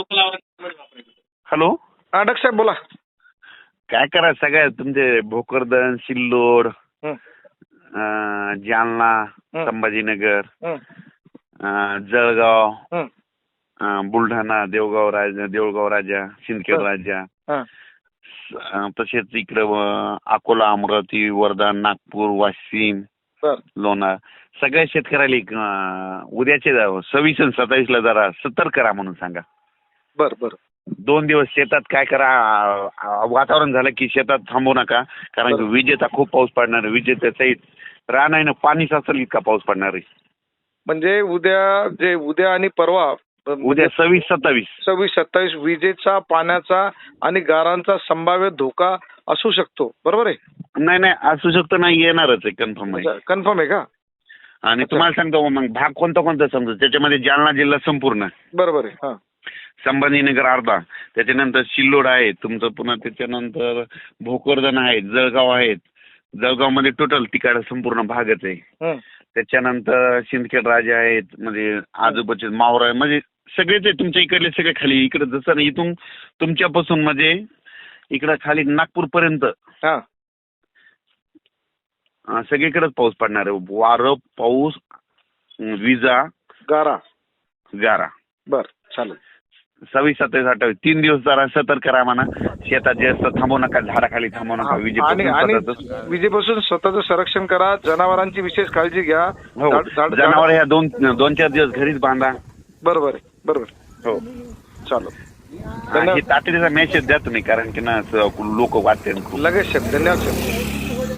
Hello. हा doctor साहेब बोला. काय करा सगळ्या तुमचे भोकरदन सिल्लोड हं, अं, जालना हं. संभाजीनगर हं, अं, जळगाव हं, अं, बुलढाणा देवगाव राजा देऊळगाव राजा सिंदखेड हं. राजा हा. अं, तसेच इकडं अं, अकोला अमरावती वर्धा नागपूर वाशिम बर. लोणार सगळ्या शेतकऱ्याला एक, अं, उद्याचे सव्वीस आणि सत्तावीसला जरा सतर्क करा म्हणून सांगा. बर बर. दोन दिवस शेतात काय करा आ- वातावरण झालं की शेतात थांबू नका कारण की. विजेचा खूप पाऊस पडणार आहे विजेच्या सहित राहणार ना पाणीच असेल इतका पाऊस पडणार आहे. म्हणजे उद्या जे उद्या आणि परवा उद्या सव्वीस सत्तावीस. सव्वीस सत्तावीस विजेचा पाण्याचा आणि गारांचा संभाव्य धोका असू शकतो. बरोबर आहे? नाही नाही असू शकतो नाही येणारच आहे कन्फर्म आहे. कन्फर्म आहे का? आणि अच्छा. तुम्हाला सांगतो मग भाग कोणता कोणता समजा? त्याच्यामध्ये जालना जिल्हा संपूर्ण. बरोबर आहे हा. संभाजीनगर अर्धा. त्याच्यानंतर सिल्लोड आहे तुमचं पुन्हा त्याच्यानंतर भोकरदन आहे जळगाव आहेत. जळगावमध्ये टोटल तिकडे संपूर्ण भागच आहे. त्याच्यानंतर सिंदखेड राजा आहेत म्हणजे आजूबाजूचे मावरा आहे म्हणजे सगळेच आहे तुमच्या इकडले सगळे खाली. इकडे जसं ना इथून तुमच्यापासून म्हणजे इकडं खाली नागपूर पर्यंत हा सगळीकडेच पाऊस पडणार आहे. वारं पाऊस विजा गारा. गारा. बर चालेल. सव्वीस सत्तावीस अठ्ठावीस. तीन दिवस जरा सतर्क करा म्हणा. शेतात जास्त थांबू नका झाडाखाली थांबू नका आणि विजेपासून आणि विजेपासून स्वतःचं संरक्षण करा. जनावरांची विशेष काळजी घ्या. हो. झाड- झाड- जनावर ह्या दोन दोन चार दिवस घरीच बांधा. बरोबर आहे बरोबर. हो. धन्यवाद. हे तातडीचा मेसेज द्या तुम्ही कारण की ना लोक वाटते खूप. लगेच धन्यवाद